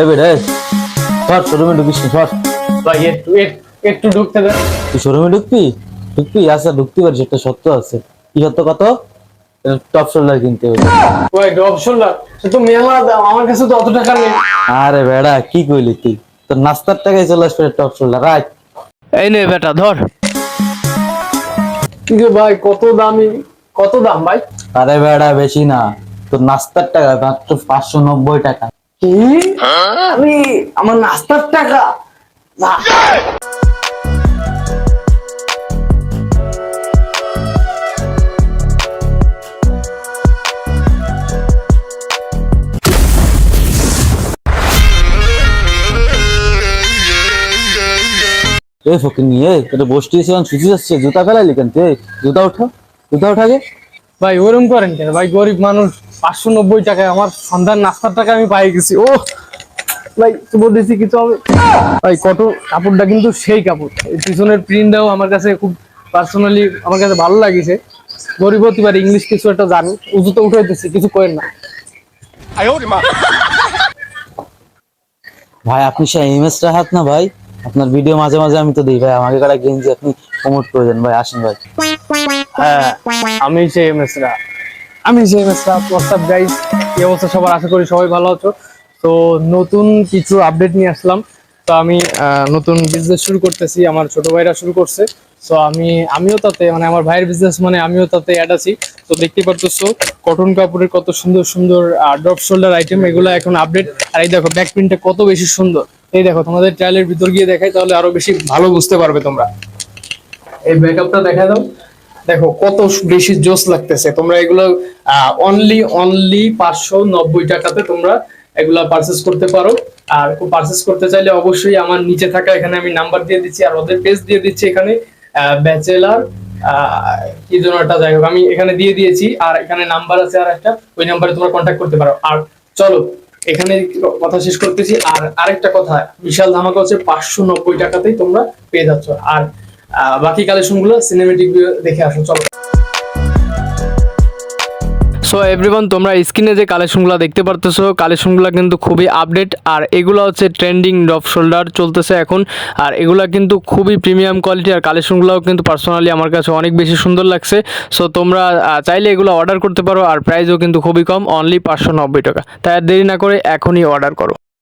এই, শোরুমে ঢুকিস না, ভাই একটু একটু ঢুকতে দেন তুই শোরুমে ঢুকবি? ঢুকবি আচ্ছা ঢুকতে পারিস একটা সত্য আছে। কি সত্য কত? টপ শোল্ডার কিনতে হবে। ওই ডব শোল্ডার তো মেলা আমার কাছে তো অত টাকা নেই। আরে বেড়া কি কইলি তুই? তোর নাস্তার টাকায় চলে আসবে টপ শোল্ডার রাখ। এই নে বেটা ধর। ভাই কত দামি? কত দাম ভাই? আরে বেড়া বেশি না। তোর নাস্তার টাকা মাত্র পাঁচশো নব্বই টাকা। আমার নাস্তার টাকা। না। এ ফকির নিয়ে এটা বসতে এসে সুচি যাচ্ছে জুতা ফেলাইলি কেন? তুই জুতা উঠা জুতা উঠাকে ভাই ওরম করেন কেন? ভাই গরিব মানুষ। পাঁচশো নব্বই টাকায় আমার সন্ধ্যার নাস্তার টাকা আমি পাই গেছি। ও ভাই দিছি কিছু হবে? ভাই কত কাপড়টা কিন্তু সেই কাপড়। পিছনের প্রিন্টটাও আমার কাছে খুব পার্সোনালি আমার কাছে ভালো লাগিছে। গরিব হতে ইংলিশ কিছু একটা জানি। উজুতে কিছু করেন না। ভাই আপনি সে এমএস হাত না ভাই। আপনার ভিডিও মাঝে মাঝে আমি তো দিই ভাই। আমাকে কাটা গেঞ্জি আপনি প্রমোট করে দেন ভাই। আসেন ভাই। হ্যাঁ আমি সেই মেসরা আমি সেই হোয়াটসঅ্যাপ গাইস কি অবস্থা সবার? আশা করি সবাই ভালো আছো। তো নতুন কিছু আপডেট নিয়ে আসলাম। তো আমি নতুন বিজনেস শুরু করতেছি। আমার ছোট ভাইরা শুরু করছে। তো আমি, আমিও তাতে মানে আমার ভাইয়ের বিজনেস মানে আমিও তাতে অ্যাড আছি। তো দেখতে পারতেছো কটন কাপড়ের কত সুন্দর সুন্দর ড্রপ শোল্ডার আইটেম এগুলো এখন আপডেট আর এই দেখো ব্যাক প্রিন্টটা কত বেশি সুন্দর। এই দেখো, তোমাদের ট্রায়ালের ভিতর গিয়ে দেখাই, তাহলে আরও বেশি ভালো বুঝতে পারবে তোমরা। এই ব্যাকআপটা দেখা দাও। দেখো, কত বেশি জোস লাগতেছে। তোমরা এগুলো অনলি অনলি পাঁচশো নব্বই টাকাতে তোমরা এগুলা পারচেস করতে পারো। আর পারচেস করতে চাইলে অবশ্যই আমার নিচে থাকা এখানে আমি নাম্বার দিয়ে দিচ্ছি আর ওদের পেজ দিয়ে দিচ্ছি এখানে ব্যাচেলার কি যেন একটা যাই হোক, আমি এখানে দিয়ে দিয়েছি আর এখানে নাম্বার আছে আর একটা, ওই নাম্বারে তোমরা কন্ট্যাক্ট করতে পারো। আর চলো, এখানে কথা শেষ করতেছি। আর আরেকটা কথা, বিশাল ধামাকা হচ্ছে পাঁচশো নব্বই টাকাতেই তোমরা পেয়ে যাচ্ছ। আর বাকি কালেকশনগুলো সিনেমেটিক দেখে আসো চলো। সো এভরিওয়ান তোমরা স্ক্রিনে যে কালেকশনগুলো দেখতে পারতেছো কালেকশনগুলো কিন্তু খুবই আপডেট আর এগুলো হচ্ছে ট্রেন্ডিং ড্রপ শোল্ডার চলতেছে এখন, আর এগুলো কিন্তু খুবই প্রিমিয়াম কোয়ালিটি আর কালেকশনগুলোও কিন্তু পার্সোনালি আমার কাছে অনেক বেশি সুন্দর লাগছে। সো তোমরা চাইলে এগুলো অর্ডার করতে পারো, আর প্রাইসও কিন্তু খুবই কম অনলি পাঁচশো নব্বই টাকা। তাই দেরি না করে এখনই অর্ডার করো।